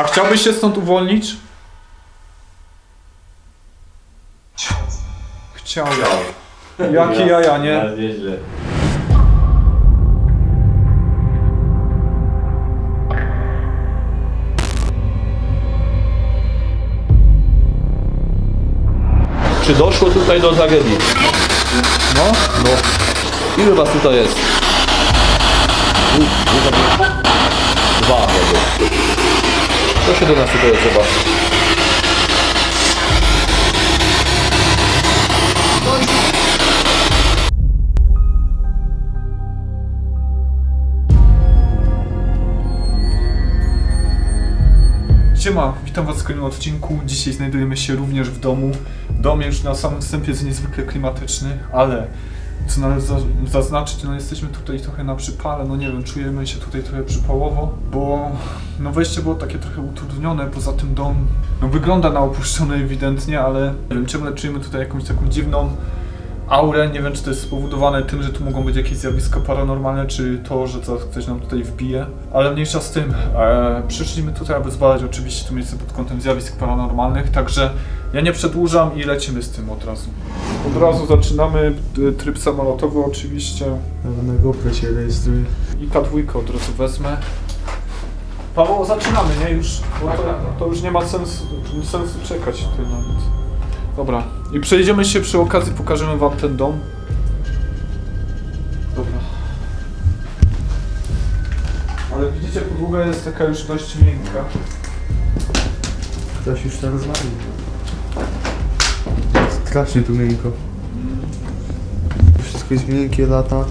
A chciałbyś się stąd uwolnić? Chciał. Jakie jaja, nie? Nieźle. Czy doszło tutaj do tragedii? No. No. Ilu was tutaj jest? U, nie To do nas tutaj odzywa. Siema, witam was w kolejnym odcinku. Dzisiaj znajdujemy się również w domu. Dom już na samym wstępie jest niezwykle klimatyczny, ale co należy za- zaznaczyć, no jesteśmy tutaj trochę na przypale, no nie wiem, czujemy się tutaj trochę przypałowo, bo no wejście było takie trochę utrudnione, poza tym dom no wygląda na opuszczony ewidentnie, ale nie wiem, ciągle czujemy tutaj jakąś taką dziwną aurę. Nie wiem, czy to jest spowodowane tym, że tu mogą być jakieś zjawiska paranormalne, czy to, że ktoś nam tutaj wbije. Ale mniejsza z tym. E, przyszliśmy tutaj, aby zbadać oczywiście to miejsce pod kątem zjawisk paranormalnych, także ja nie przedłużam i lecimy z tym od razu. Od razu zaczynamy e, tryb samolotowy oczywiście. Nawet na GoPro się rejestruje. I K2 od razu wezmę. Paweł, zaczynamy, nie? Już, bo to, to już nie ma sensu, sensu czekać tutaj nawet. Dobra. I przejdziemy się przy okazji, pokażemy wam ten dom. Dobra. Ale widzicie, podłoga jest taka już dość miękka. Ktoś już to rozwalił. Strasznie tu miękko. Wszystko jest miękkie, lata.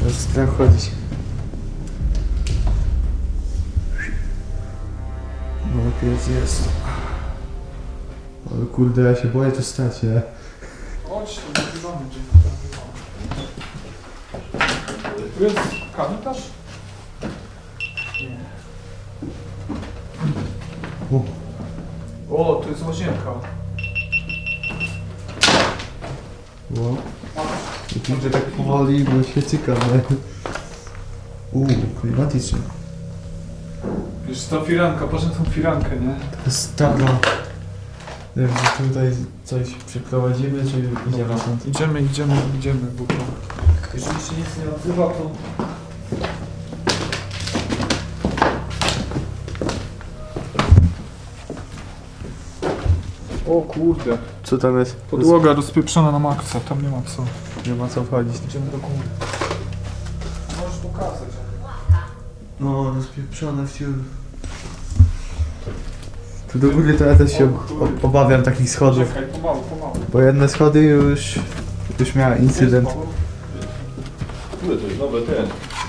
Teraz strach chodzić. No pies jest. Ale kurde, ja się boję to stać, nie? Chodź, to nagrywamy gdzie. Tu jest kanitarz? Nie. O, O, to jest łazienka. o. I widzę tak nie? Uuu, klimatycznie. Wiesz, ta firanka, patrz na tą firankę, nie? To jest stara. Nie wiem, czy tutaj coś przeprowadzimy, czy idziemy stąd? Idziemy, idziemy, idziemy, bo to... Jeżeli się nic nie odzywa, to... O kurde, Co tam jest? podłoga rozpieprzona na maksa, tam nie ma co. Nie ma co wchodzić. Idziemy do góry. Pokazać. No, rozpieprzone wciąż. Tu do góry to ja też się o- obawiam takich schodów. Czekaj, pomału, pomału. Bo jedne schody już, już miała incydent. Kurde, to jest nowy ten.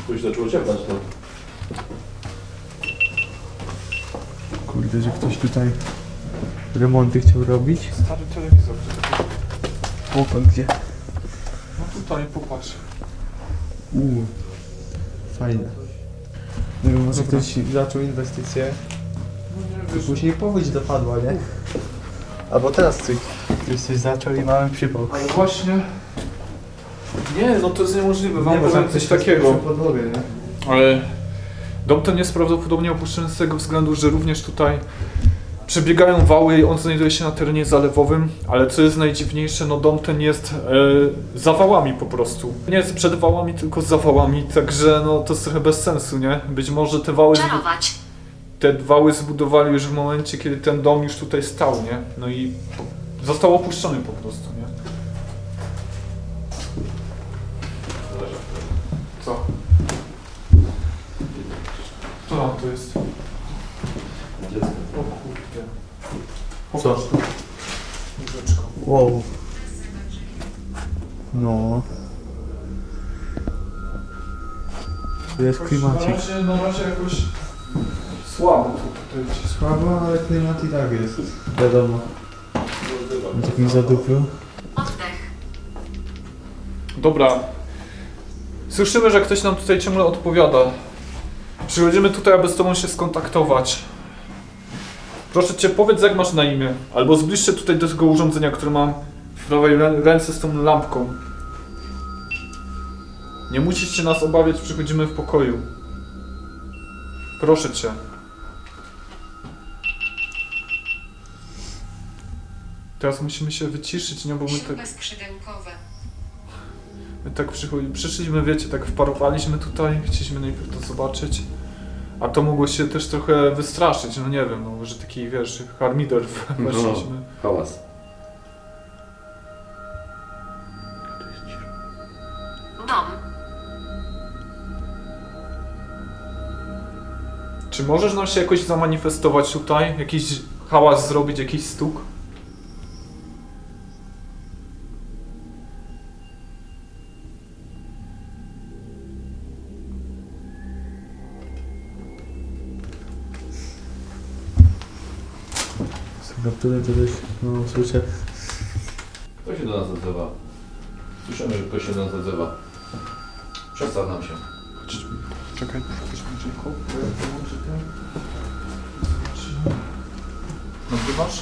Tu się zaczęło ciepać to. Kurde, że ktoś tutaj remonty chciał robić. Stary telewizor. Opa, gdzie? No tutaj, popatrz. Uuu, fajne. Nie wiem, może ktoś zaczął inwestycje, No wiesz, później powódź dopadła, nie? Albo teraz ktoś, ktoś coś zaczął i mamy przypał. ale właśnie... Nie, no to jest niemożliwe, wam powiem tam coś takiego. podłogę, nie? Ale dom ten jest prawdopodobnie opuszczony z tego względu, że również tutaj przebiegają wały i on znajduje się na terenie zalewowym, ale co jest najdziwniejsze, no dom ten jest e, za wałami po prostu. Nie jest przed wałami, tylko za wałami, także no to jest trochę bez sensu, nie? Być może te wały, Czarować. te wały zbudowali już w momencie, kiedy ten dom już tutaj stał, nie? No i po, został opuszczony po prostu, nie? Co? Co tam to jest? Dziecko. O. Co? Wow. No. Tu jest Na klimacik. razie, na razie jakoś słabo tu tutaj. Słabo, ale klimat i tak jest. Wiadomo. Na takim zadupiu. Oddech. Dobra. Słyszymy, że ktoś nam tutaj ciągle odpowiada. Przychodzimy tutaj, aby z tobą się skontaktować. Proszę cię, powiedz jak masz na imię. Albo zbliż się tutaj do tego urządzenia, które mam w prawej ręce z tą lampką. Nie musisz się nas obawiać, przychodzimy w pokoju. Proszę cię. Teraz musimy się wyciszyć, nie? Bo my tak, my tak przyszliśmy, wiecie, tak wparowaliśmy tutaj, chcieliśmy najpierw to zobaczyć. A to mogło się też trochę wystraszyć, no nie wiem, no, że taki, wiesz, harmider weszliśmy. Hałas. Dom. Czy możesz nam się jakoś zamanifestować tutaj? Jakiś hałas zrobić, jakiś stuk? Kapturę to też, no słyszę. Kto się do nas odzywa? Słyszymy, że ktoś się do nas odzywa. Przedstaw nam się. Czekaj. Nagrywasz?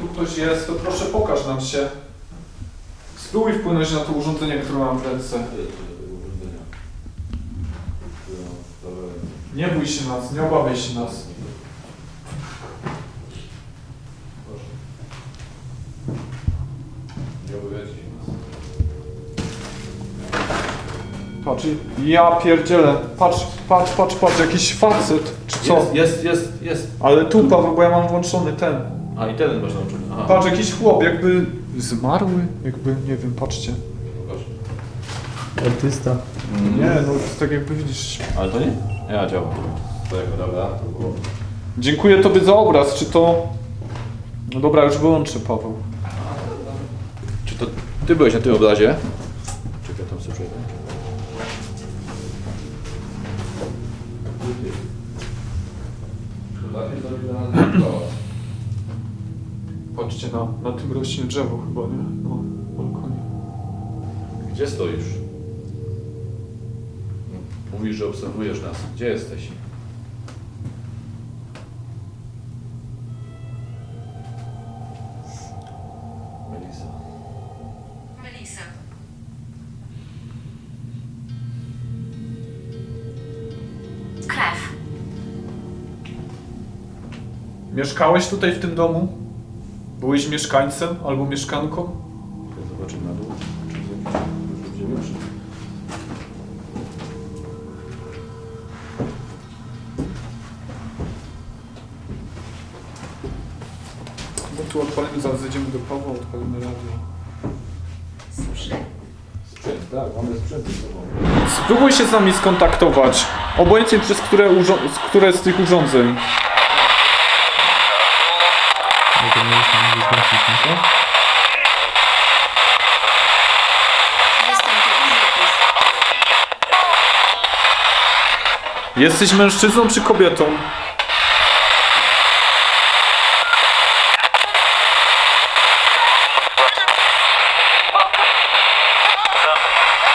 Tu ktoś jest, to proszę pokaż nam się. Spróbuj wpłynąć na to urządzenie, które mam w ręce. Nie bój się nas, nie obawiaj się nas. Nie obawiajcie się nas. Patrz, ja pierdzielę. Patrz, patrz, patrz, patrz, jakiś facet, czy co? Jest, jest, jest, jest. Ale tu, Paweł, bo ja mam włączony ten. A i ten masz nauczony. Aha. Patrz, jakiś chłop, jakby zmarły, jakby, nie wiem, patrzcie. Pokaż. Artysta. Nie, no to tak jakby widzisz. Ale to nie? Ja działam. To jako dobra, to było. Dziękuję tobie za obraz, czy to... No dobra, już wyłączę, Paweł. Czy to ty byłeś na tym obrazie? Czekaj, tam sobie przejdę. Patrzcie, na, na tym rośnie drzewo chyba, nie? No, balkonie. Gdzie stoisz? Mówisz, że obserwujesz nas. Gdzie jesteś? Melisa. Melisa. Krew. Mieszkałeś tutaj w tym domu? Byłeś mieszkańcem albo mieszkanką? Zobaczymy na dół. Czy ziemia, czy... Bo tu odpalimy, zaraz zejdziemy do Pawła, odpalimy radio. Sprzęt, tak, mamy sprzęt ze sobą. Spróbuj się z nami skontaktować. Obojętnie przez które, urzo- z które z tych urządzeń. Jestem tu. Jesteś mężczyzną czy kobietą?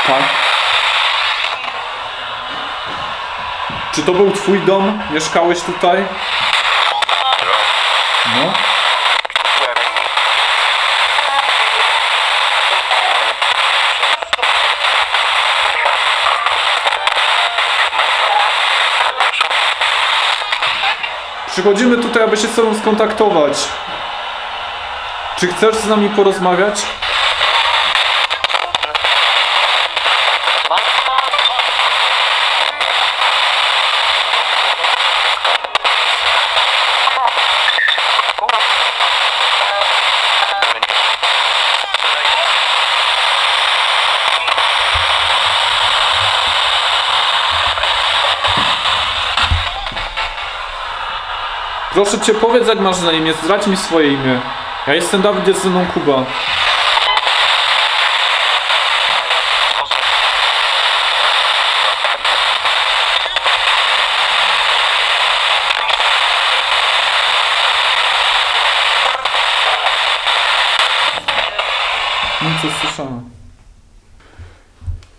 Tak. Czy to był twój dom? Mieszkałeś tutaj? No. Przychodzimy tutaj, aby się z tobą skontaktować. Czy chcesz z nami porozmawiać? Proszę cię, powiedz jak masz na imię, zdradź mi swoje imię. Ja jestem Dawid, jest ze mną Kuba. Nic nie słyszałem.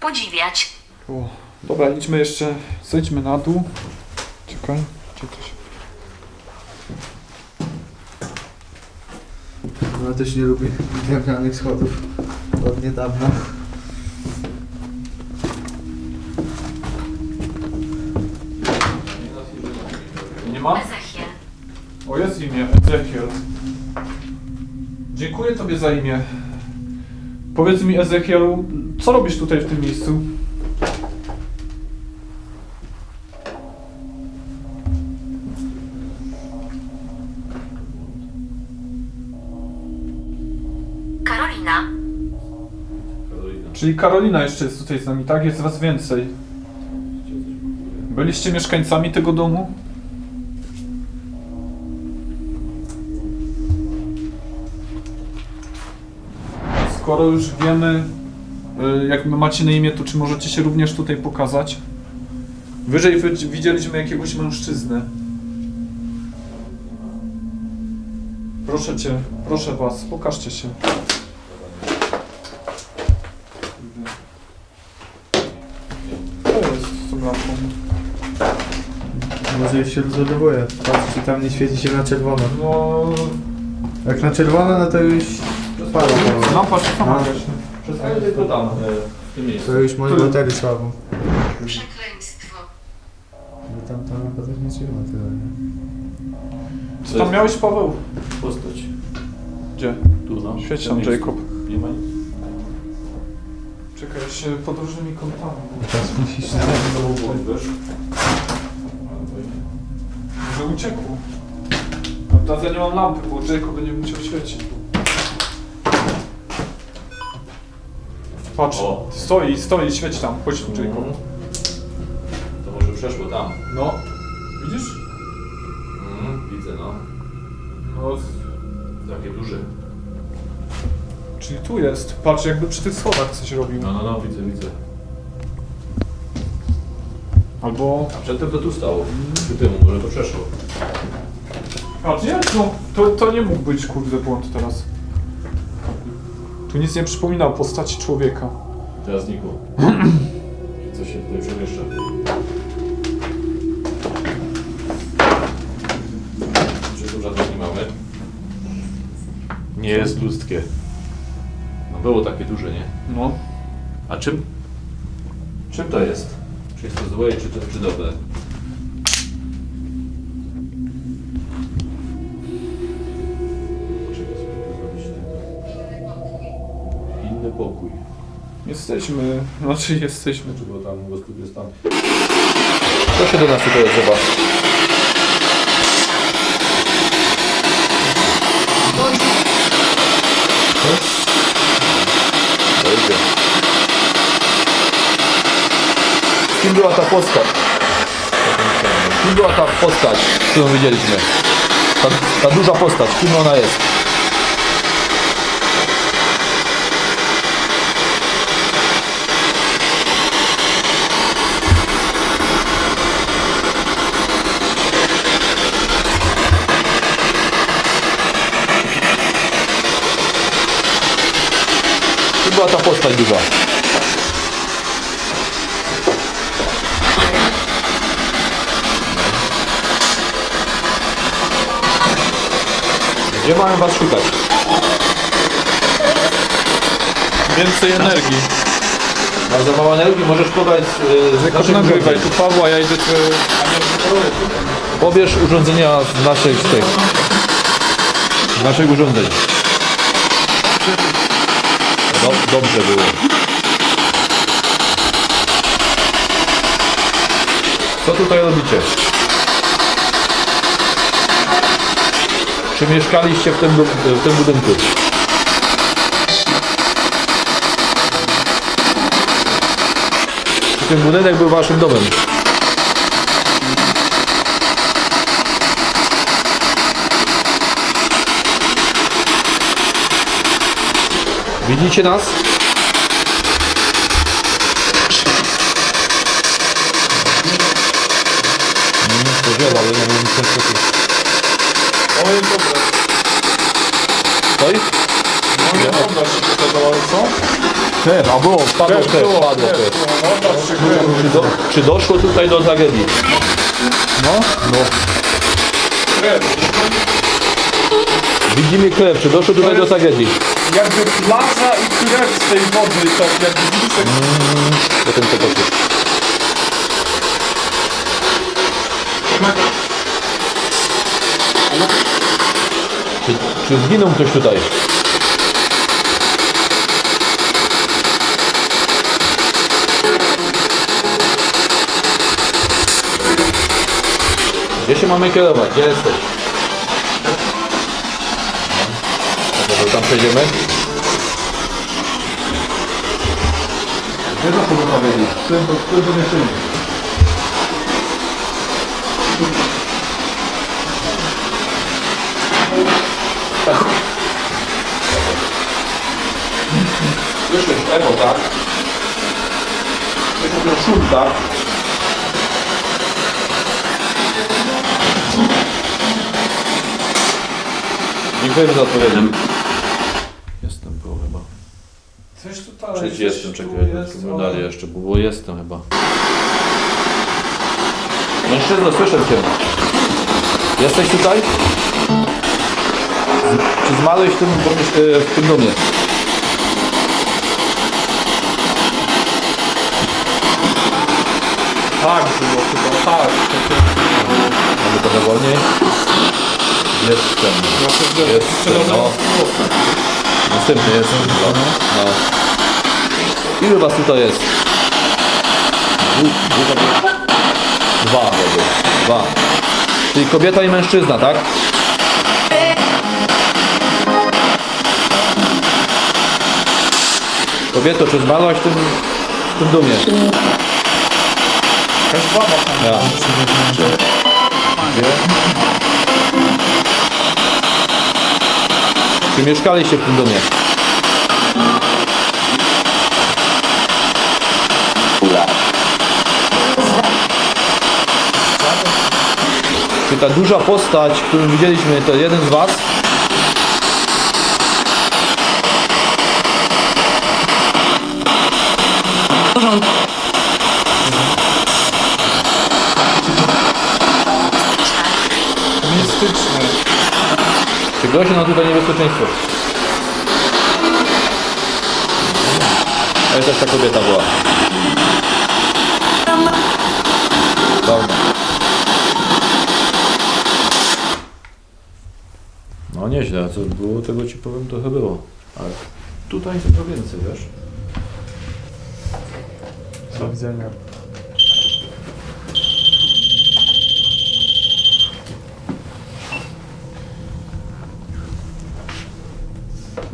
Podziwiać. O, dobra, idźmy jeszcze, zejdźmy na dół. Czekaj, gdzie to się... No ja też nie lubię drewnianych schodów od niedawna. Nie ma? Ezechiel. O, jest imię, Ezechiel. Dziękuję Tobie za imię. Powiedz mi, Ezekielu, co robisz tutaj w tym miejscu? Czyli Karolina jeszcze jest tutaj z nami, tak? Jest was więcej. Byliście mieszkańcami tego domu? Skoro już wiemy, y, jak macie na imię, to czy możecie się również tutaj pokazać? Wyżej wy- widzieliśmy jakiegoś mężczyznę. Proszę cię, proszę was, pokażcie się. Już się rozładowuje. Patrz, czy tam nie świeci się na czerwono. No, Jak na czerwono, no to już pada. powoli. lampa czy sama No. gaśnie? Przestaję tylko tam, e, w tym miejscu. To już moje Tu. baterie słabo. Przekleństwo. Tam ta lampa też nie trzyma tyle, nie? Co tam miałeś, Paweł? Postać. Gdzie? Tu no. Świeć tam. Jacob. Nie ma nic. Czekaj, się podróżnymi kątami. Teraz musisz na Wiesz? Uciekł. No teraz ja nie mam lampy, bo Jacob będzie musiał świecić. Patrz, O. stoi, stoi, świeci tam. Chodź tu, Jacob. Mhm. To może przeszło tam. No, widzisz? Mhm, widzę no. No, Takie duże. czyli tu jest. Patrz, jakby przy tych schodach coś robił. No, no, no, widzę, widzę. Albo... A przedtem to tu stało. Przy tym, może to przeszło. Patrz, nie, no, to, to nie mógł być kurde błąd teraz. Tu nic nie przypomina o postaci człowieka. Teraz znikło. Co się tutaj przemieszcza? Czy tu żadnych nie mamy? Nie jest ludzkie. No było takie duże, nie? No. A czym? Czym to jest? Czy jest to złe, czy to czy dobre? Jesteśmy, znaczy jesteśmy. Czy bo tam po prostu jest tam. Co się do nas tutaj odzywa? To idzie. Kim była ta postać? Kim była ta postać, którą widzieliśmy? Ta, ta duża postać, kim ona jest? Była ta postać duża? Gdzie mają was szukać? Więcej energii. Masz za mało energii, możesz podać yy, Jakoś nagrywaj, tu Pawła, ja idę cię... Pobierz urządzenia z naszych tych. Z naszych urządzeń. No, dobrze było. Co tutaj robicie? Czy mieszkaliście w tym, w tym budynku? Czy ten budynek był waszym domem? Widzicie nas? Nie spodziewał, ale nie wiem co to O, jest dobre. Stoi? No nie dobra się pokazało, ale co? Krew, a było, padło krew, krew. krew. No, patrzcie, krew. Czy, do, czy doszło tutaj do tragedii? No? No. krew. Widzimy krew, czy doszło tutaj do tragedii? jakby plaża i krew z tej wody, tak jak brzuszek. Potem to dobrze. Czy, czy zginął ktoś tutaj? Gdzie się mamy kierować? Gdzie jesteś? Tam przejdziemy? Gdzie to pogotowienie? W tym, w tym pomieszczeniu. Słyszysz echo, tak? Słyszysz ten szum, tak? Dziękujemy za odpowiedź. Coś tutaj Przecież jestem, czekaj, jest, ale- jeszcze, bo jestem chyba. Mężczyzno, słyszę cię. Jesteś tutaj? Czy zmarłeś w tym, e, w tym domie? Tak było chyba, tak. Mamy trochę wolniej. Jestem. Jestem, no. Następny jest. No. no. Ilu was tutaj jest? Dwa. Dwa. Czyli kobieta i mężczyzna, tak? Kobieto, czy zmarłaś w tym, w tym dumie? Jakaś baba tam. Ja. Gdzie? Czy mieszkaliście w tym domie? Czy ta duża postać, którą widzieliśmy, to jeden z was? Mistyczne. Grozi nam tutaj niebezpieczeństwo? Ale też ta kobieta była. Dobra. No nieźle, co było, tego ci powiem trochę było. Ale tutaj tylko więcej, wiesz? Do widzenia.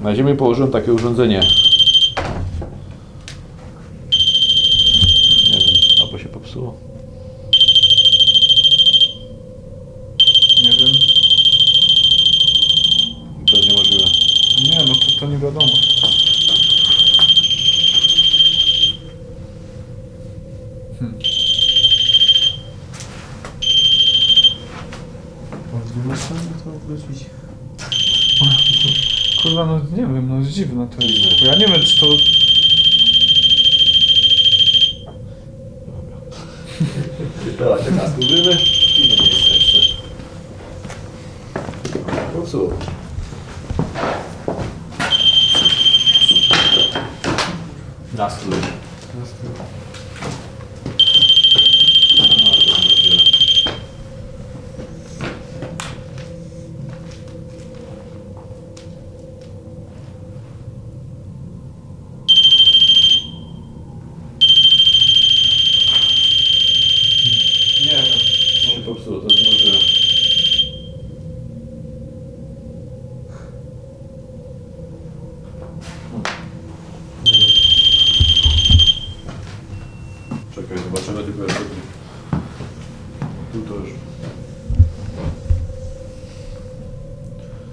Na ziemi położyłem takie urządzenie. Nie wiem, albo się popsuło. Nie wiem. To jest niemożliwe. Nie, no to, to nie wiadomo. Od 12 to wrócić. Kurwa, no nie wiem, no jest dziwne to jest. Ja nie wiem, czy to... Dobra, te kaski użymy. Inne miejsce jeszcze. Popsuło. Nastrój. A, to niemożliwe. Nie wiem. To się popsuło, to jest niemożliwe. Czekaj, zobaczymy tylko jeszcze tu. Tu to już.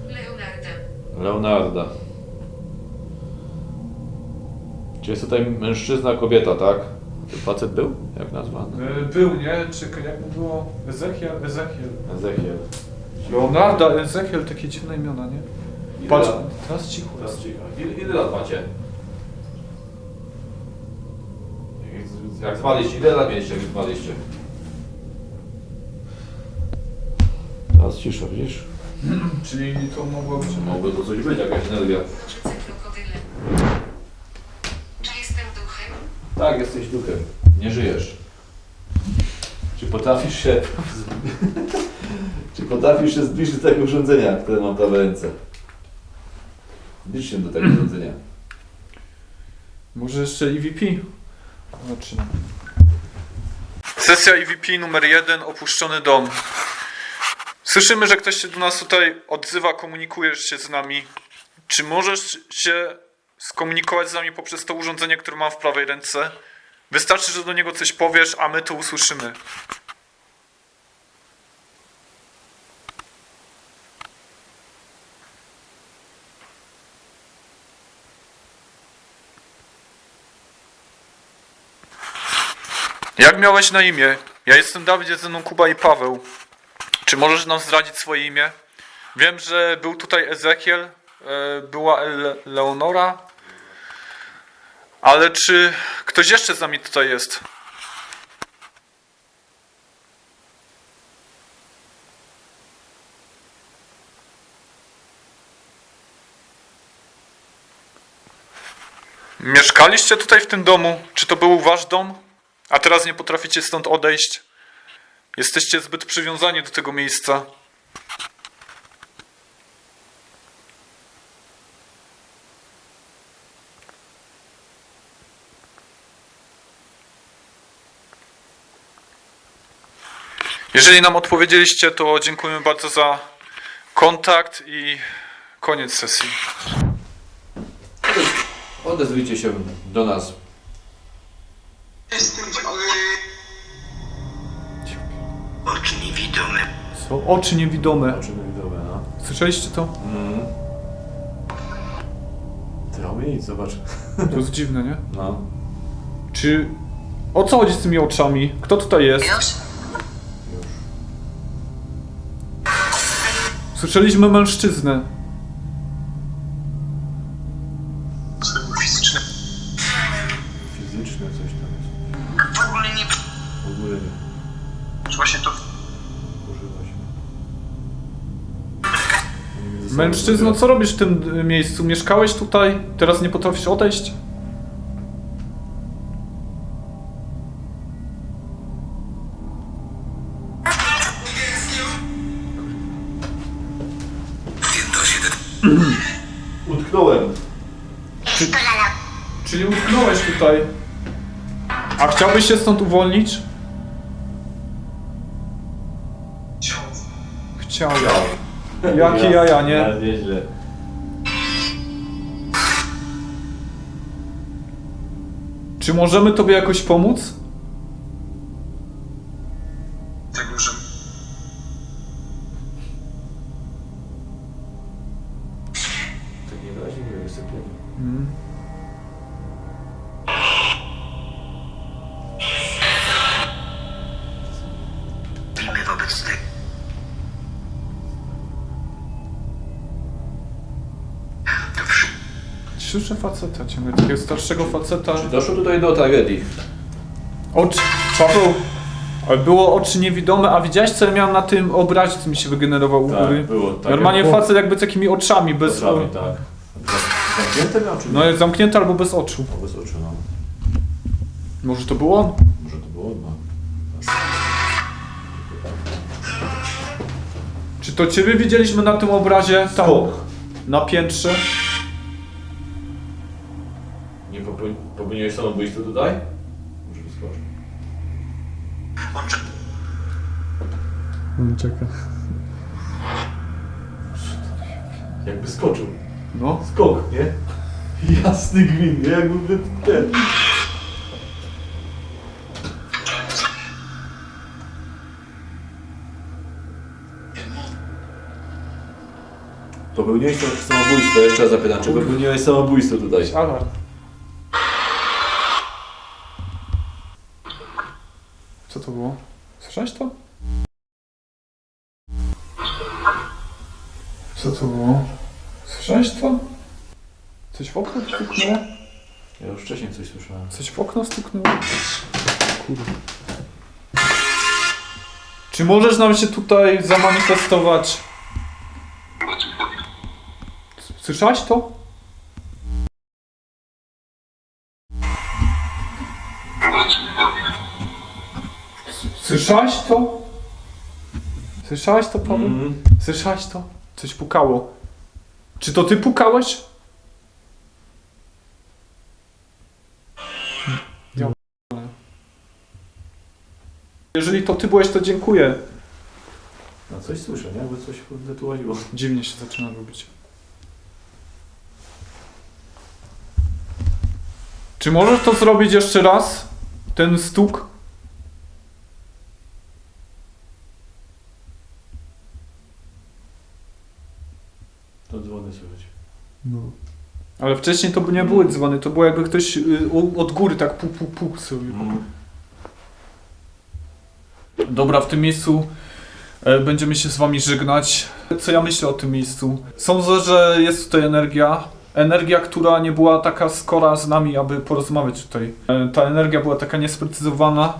Leonarda. Leonarda. Czy jest tutaj mężczyzna, kobieta, tak? Facet był? Jak nazwany? E, Był, nie? Czekaj, jak mu było? Ezechiel? Ezechiel. Ezechiel. Leonarda, Ezechiel, takie dziwne imiona, nie? Patrz, teraz cicho. Teraz cicho. Ile, ile lat macie? Jak, jak zwaliście? Ile lat mieliście, jak zwaliście? Teraz cisza, widzisz? Czyli to mogło być... Mogło to coś być, jakaś energia. Czy jestem duchem? Tak, jesteś duchem. Nie żyjesz. Czy potrafisz się... Czy potrafisz się zbliżyć do tego urządzenia, które mam tam w ręce? Zbliż się do tego urządzenia. Może jeszcze EVP? Zobaczymy. Sesja EVP numer jeden, opuszczony dom. Słyszymy, że ktoś się do nas tutaj odzywa, komunikujesz się z nami. Czy możesz się skomunikować z nami poprzez to urządzenie, które mam w prawej ręce? Wystarczy, że do niego coś powiesz, a my to usłyszymy. Jak miałeś na imię? Ja jestem Dawid, jest ze mną Kuba i Paweł. Czy możesz nam zdradzić swoje imię? Wiem, że był tutaj Ezekiel, e, była Le Leonora, ale czy ktoś jeszcze z nami tutaj jest? Mieszkaliście tutaj w tym domu? Czy to był wasz dom? A teraz nie potraficie stąd odejść? Jesteście zbyt przywiązani do tego miejsca. Jeżeli nam odpowiedzieliście, to dziękujemy bardzo za kontakt i koniec sesji. Odezwijcie się do nas. Jestem Oczy niewidome. Co? Oczy niewidome. Oczy widowe, no. Słyszeliście to? Mm. Ty, nic, zobacz. To jest dziwne, nie? No. Czy... O co chodzi z tymi oczami? Kto tutaj jest? Słyszeliśmy mężczyznę. Mężczyzno, co robisz w tym miejscu? Mieszkałeś tutaj? Teraz nie potrafisz odejść? Utknąłem. Czyli utknąłeś tutaj. A chciałbyś się stąd uwolnić? ciało. Jakie jaja, nie? Nieźle. Czy możemy tobie jakoś pomóc? Słyszę faceta ciągle, takiego starszego faceta. Czy doszło tutaj do tragedii? Oczy... Paweł, ale było oczy niewidome, a widziałeś co ja miałem na tym obrazie, co mi się wygenerował u góry? Tak, było. Tak Normalnie jak- facet jakby z takimi oczami, bez... Oczami, tak. Zamknięte miał, czy No jest zamknięty albo bez oczu. O, bez oczu, no. Może to był on? Może to było no. Czy to ciebie widzieliśmy na tym obrazie? Tam, na piętrze? Popełniłeś samobójstwo tutaj? Może wyskoczyć. On czeka. On czeka. Jakby skoczył. No. Skok, nie? Jasny gwint, nie? Jakby ten. Popełniłeś samobójstwo, jeszcze raz zapytam, czy popełniłeś samobójstwo tutaj? Alarm. To było? Słyszałeś to? Co to było? Słyszałeś to? Coś w okno stuknęło? Ja już wcześniej coś słyszałem. Coś w okno stuknęło? Kurde. Czy możesz nam się tutaj zamanifestować? Słyszałeś to? Słyszałeś to? Słyszałeś to, Paweł? Mhm. Słyszałeś to? Coś pukało. Czy to ty pukałeś? Ja. Jeżeli to ty byłeś, to dziękuję. No coś słyszę, nie? Jakby coś kurde tu łaziło. Dziwnie się zaczyna robić. Czy możesz to zrobić jeszcze raz? Ten stuk? To dzwony słychać. No. Ale wcześniej to by nie były dzwony, to było jakby ktoś y, od góry tak puk, puk, puk sobie. Mm. Dobra, w tym miejscu e, będziemy się z wami żegnać. Co ja myślę o tym miejscu? Sądzę, że jest tutaj energia. Energia, która nie była taka skora z nami, aby porozmawiać tutaj. E, Ta energia była taka niesprecyzowana.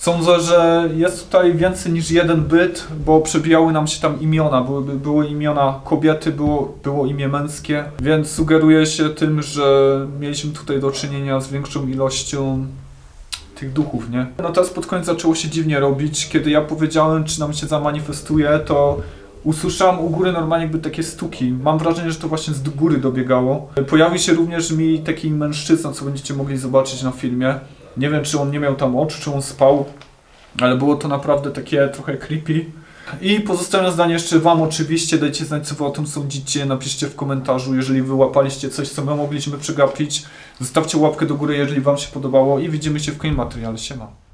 Sądzę, że jest tutaj więcej niż jeden byt, bo przebijały nam się tam imiona. Były, były imiona kobiety, było, było imię męskie, więc sugeruje się tym, że mieliśmy tutaj do czynienia z większą ilością tych duchów, nie? No teraz pod koniec zaczęło się dziwnie robić. Kiedy ja powiedziałem, czy nam się zamanifestuje, to usłyszałem u góry normalnie jakby takie stuki. Mam wrażenie, że to właśnie z góry dobiegało. Pojawił się również mi taki mężczyzna, co będziecie mogli zobaczyć na filmie. Nie wiem, czy on nie miał tam oczu, czy on spał, ale było to naprawdę takie trochę creepy. I pozostawiam zdanie jeszcze Wam oczywiście, dajcie znać co Wy o tym sądzicie, napiszcie w komentarzu, jeżeli wyłapaliście coś, co my mogliśmy przegapić. Zostawcie łapkę do góry, jeżeli Wam się podobało i widzimy się w kolejnym materiale. Siema.